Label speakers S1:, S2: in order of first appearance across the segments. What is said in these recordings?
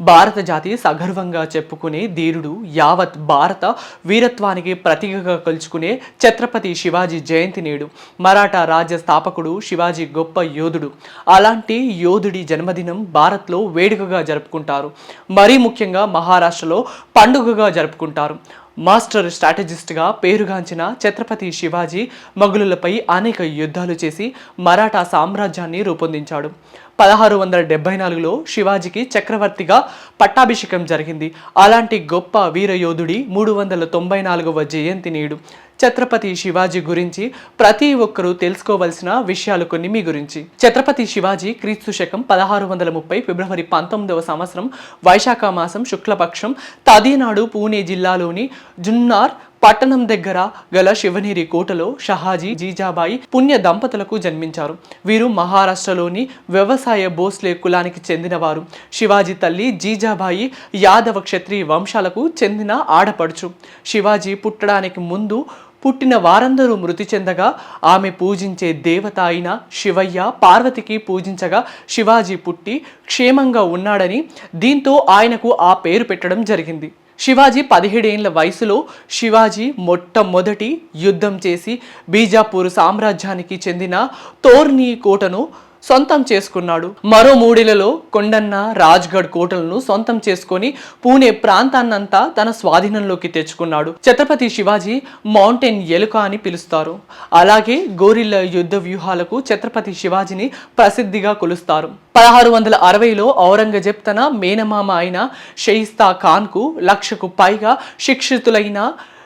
S1: భారత జాతి సగర్వంగా చెప్పుకునే ధీరుడు యావత్ భారత వీరత్వానికి ప్రతీకగా కలుచుకునే ఛత్రపతి శివాజీ జయంతి నేడు. మరాఠా రాజ్య స్థాపకుడు శివాజీ గొప్ప యోధుడు. అలాంటి యోధుడి జన్మదినం భారత్లో వేడుకగా జరుపుకుంటారు. మరీ ముఖ్యంగా మహారాష్ట్రలో పండుగగా జరుపుకుంటారు. మాస్టర్ స్ట్రాటజిస్ట్గా పేరుగాంచిన ఛత్రపతి శివాజీ మొఘలులపై అనేక యుద్ధాలు చేసి మరాఠా సామ్రాజ్యాన్ని రూపొందించాడు. పదహారు వందల డెబ్బై నాలుగులో శివాజీకి చక్రవర్తిగా పట్టాభిషేకం జరిగింది. అలాంటి గొప్ప వీరయోధుడి మూడు వందల తొంభై నాలుగవ జయంతి నేడు. ఛత్రపతి శివాజీ గురించి ప్రతి ఒక్కరూ తెలుసుకోవలసిన విషయాలు కొన్ని మీ గురించి. ఛత్రపతి శివాజీ క్రీస్తు శకం పదహారు వందల ముప్పై ఫిబ్రవరి పంతొమ్మిదవ సంవత్సరం వైశాఖ మాసం శుక్లపక్షం తదినాడు పూణే జిల్లాలోని జున్నార్ పట్టణం దగ్గర గల శివనేరి కోటలో షహాజీ జీజాబాయి పుణ్య దంపతులకు జన్మించారు. వీరు మహారాష్ట్రలోని వ్యవసాయ భోస్లే కులానికి చెందినవారు. శివాజీ తల్లి జీజాబాయి యాదవ క్షత్రియ వంశాలకు చెందిన ఆడపడుచు. శివాజీ పుట్టడానికి ముందు పుట్టిన వారందరూ మృతి చెందగా ఆమె పూజించే దేవత అయిన శివయ్య పార్వతికి పూజించగా శివాజీ పుట్టి క్షేమంగా ఉన్నాడని దీంతో ఆయనకు ఆ పేరు పెట్టడం జరిగింది. శివాజీ పదిహేడేళ్ళ వయసులో శివాజీ మొట్టమొదటి యుద్ధం చేసి బీజాపూర్ సామ్రాజ్యానికి చెందిన తోర్ని కోటను సొంతం చేసుకున్నాడు. మరో మూడేళ్ళలో కొండన్న రాజ్గఢ్ కోటలను సొంతం చేసుకొని పూణే ప్రాంతాన్నంతా తన స్వాధీనంలోకి తెచ్చుకున్నాడు. ఛత్రపతి శివాజీ మౌంటైన్ ఎలుక అని పిలుస్తారు. అలాగే గోరిల్ల యుద్ధ వ్యూహాలకు ఛత్రపతి శివాజీని ప్రసిద్ధిగా కొలుస్తారు. పదహారు వందల అరవైలో ఔరంగజేబ్ తన మేనమామ అయిన షయిస్తా ఖాన్కు లక్షకు పైగా శిక్షితులైన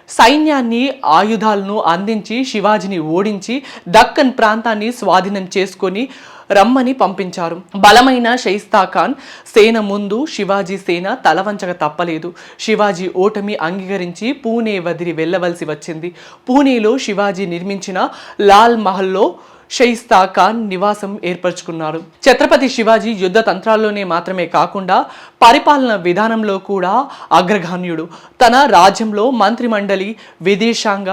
S1: సైన్యాన్ని ఆయుధాలను అందించి శివాజీని ఓడించి దక్కన్ ప్రాంతాన్ని స్వాధీనం చేసుకొని రమ్మని పంపించారు. బలమైన షైస్తా ఖాన్ సేన ముందు శివాజీ సేన తలవంచక తప్పలేదు. శివాజీ ఓటమి అంగీకరించి పూణే వదిలి వెళ్ళవలసి వచ్చింది. పూణేలో శివాజీ నిర్మించిన లాల్ మహల్లో షయిస్తా ఖాన్ నివాసం ఏర్పరచుకున్నారు. ఛత్రపతి శివాజీ యుద్ధ తంత్రాల్లోనే మాత్రమే కాకుండా పరిపాలన విధానంలో కూడా అగ్రగాణ్యుడు తన రాజ్యంలో మంత్రిమండలి విదేశాంగ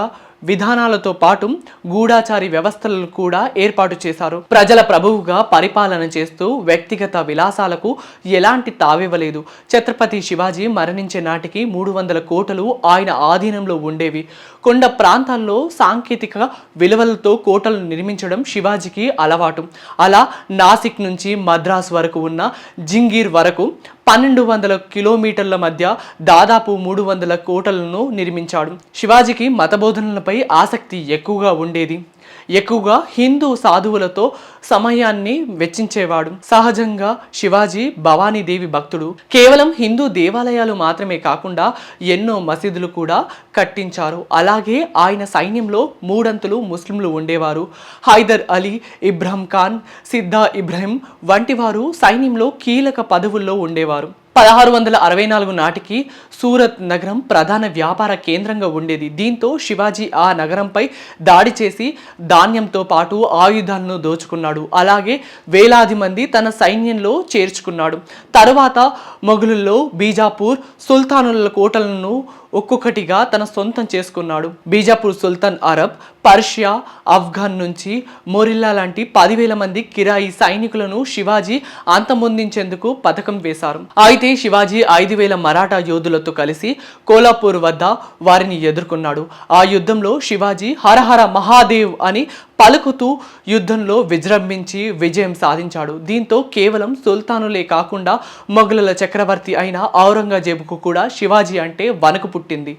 S1: విధానాలతో పాటు గూఢాచారి వ్యవస్థలను కూడా ఏర్పాటు చేశారు. ప్రజల ప్రభువుగా పరిపాలన చేస్తూ వ్యక్తిగత విలాసాలకు ఎలాంటి తావివ్వలేదు. ఛత్రపతి శివాజీ మరణించే నాటికి మూడు వందల కోటలు ఆయన ఆధీనంలో ఉండేవి. కొండ ప్రాంతాల్లో సాంకేతిక విలువలతో కోటలు నిర్మించడం శివాజీకి అలవాటు. అలా నాసిక్ నుంచి మద్రాస్ వరకు ఉన్న జింగీర్ వరకు పన్నెండు వందల కిలోమీటర్ల మధ్య దాదాపు మూడు వందల కోటలను నిర్మించాడు. శివాజీకి మతబోధనలపై ఆసక్తి ఎక్కువగా ఉండేది. ఎక్కువగా హిందూ సాధువులతో సమయాన్ని వెచ్చించేవాడు. సహజంగా శివాజీ భవానీదేవి భక్తుడు. కేవలం హిందూ దేవాలయాలు మాత్రమే కాకుండా ఎన్నో మసీదులు కూడా కట్టించారు. అలాగే ఆయన సైన్యంలో మూడంతులు ముస్లింలు ఉండేవారు. హైదర్ అలీ ఇబ్రహం ఖాన్ సిద్ధా ఇబ్రహీం వంటి వారు సైన్యంలో కీలక పదవుల్లో ఉండేవారు. పదహారు వందల అరవై నాలుగు నాటికి సూరత్ నగరం ప్రధాన వ్యాపార కేంద్రంగా ఉండేది. దీంతో శివాజీ ఆ నగరంపై దాడి చేసి ధాన్యంతో పాటు ఆయుధాలను దోచుకున్నాడు. అలాగే వేలాది మంది తన సైన్యంలో చేర్చుకున్నాడు. తరువాత మొఘలుల్లో బీజాపూర్ సుల్తానుల కోటలను ఒక్కొక్కటిగా తన సొంతం చేసుకున్నాడు. బీజాపూర్ సుల్తాన్ అరబ్ పర్షియా ఆఫ్ఘన్ నుంచి మొరిల్లా లాంటి పదివేల మంది కిరాయి సైనికులను శివాజీ అంతమొందించేందుకు పథకం వేశారు. అయితే శివాజీ ఐదు వేల మరాఠా యోధులతో కలిసి కోలాపూర్ వద్ద వారిని ఎదుర్కొన్నాడు. ఆ యుద్ధంలో శివాజీ హరహర మహాదేవ్ అని పలుకుతూ యుద్ధంలో విజృంభించి విజయం సాధించాడు. దీంతో కేవలం సుల్తానులే కాకుండా మొఘలుల చక్రవర్తి అయిన ఔరంగజేబుకు కూడా శివాజీ అంటే వణుకు పుట్టింది.